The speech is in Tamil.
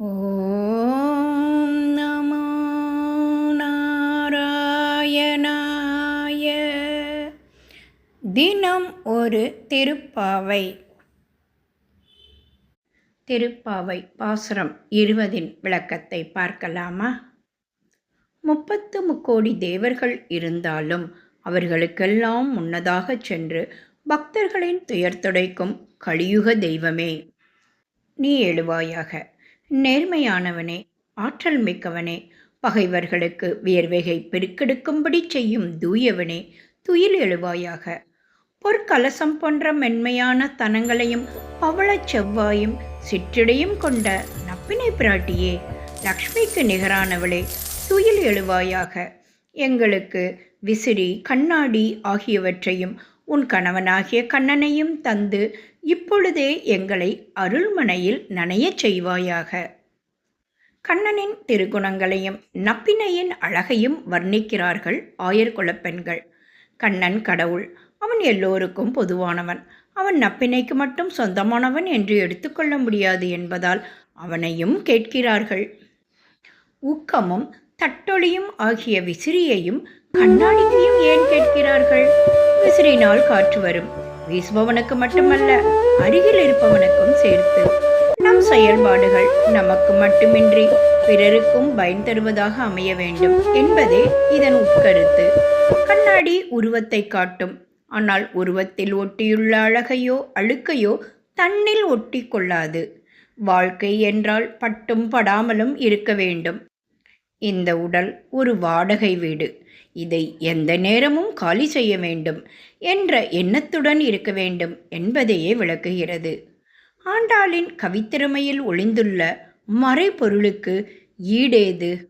ஓம் நமோ நாராயணாய. தினம் ஒரு திருப்பாவை. திருப்பாவை பாசுரம் இருபதின் விளக்கத்தை பார்க்கலாமா? முப்பத்து முக்கோடி தேவர்கள் இருந்தாலும் அவர்களுக்கெல்லாம் முன்னதாகச் சென்று பக்தர்களின் துயர் துடைக்கும் கலியுக தெய்வமே. நீ எழுவாயாக. நேர்மையானவனே ஆற்றல் மிக்கவனே பகைவர்களுக்கு வியர்வைகை பெருக்கெடுக்கும்படி செய்யும் தூயவனே துயில் எழுவாயாக. பொற்கலசம் போன்ற மென்மையான தனங்களையும் பவளச் செவ்வாயும் சிற்றிடையும் கொண்ட நப்பினை பிராட்டியே லக்ஷ்மிக்கு நிகரானவளே துயில் எழுவாயாக. எங்களுக்கு விசிறி கண்ணாடி ஆகியவற்றையும் உன் கணவனாகிய கண்ணனையும் தந்து இப்பொழுதே எங்களை அருள்மனையில் நனையச் செய்வாயாக. கண்ணனின் திருக்குணங்களையும் நப்பினையின் அழகையும் வர்ணிக்கிறார்கள் ஆயர்குலப்பெண்கள் கண்ணன் கடவுள் அவன் எல்லோருக்கும் பொதுவானவன். அவன் நப்பினைக்கு மட்டும் சொந்தமானவன் என்று எடுத்துக்கொள்ள முடியாது என்பதால் அவனையும் கேட்கிறார்கள். ஊக்கமும் தட்டொளியும் ஆகிய விசிறியையும் கண்ணாடியையும் ஏன் கேட்கிறார்கள்? விசிறினால் காற்று வரும். வீசுபவனுக்கு மட்டுமல்ல அருகில் இருப்பவனுக்கும் சேர்த்து. நம் செயல்பாடுகள் நமக்கு மட்டுமின்றி பிறருக்கும் பயன் தருவதாக அமைய வேண்டும் என்பதே இதன் உட்கருத்து. கண்ணாடி உருவத்தை காட்டும். ஆனால் உருவத்தில் ஒட்டியுள்ள அழகையோ அழுக்கையோ தன்னில் ஒட்டி கொள்ளாது. வாழ்க்கை என்றால் பட்டும் படாமலும் இருக்க வேண்டும். இந்த உடல் ஒரு வாடகை வீடு. இதை எந்த நேரமும் காலி செய்ய வேண்டும். என்ற எண்ணத்துடன் இருக்க வேண்டும் என்பதையே விளக்குகிறது. ஆண்டாளின் கவித்திறமையில் ஒளிந்துள்ள மறைபொருளுக்கு ஈடேது?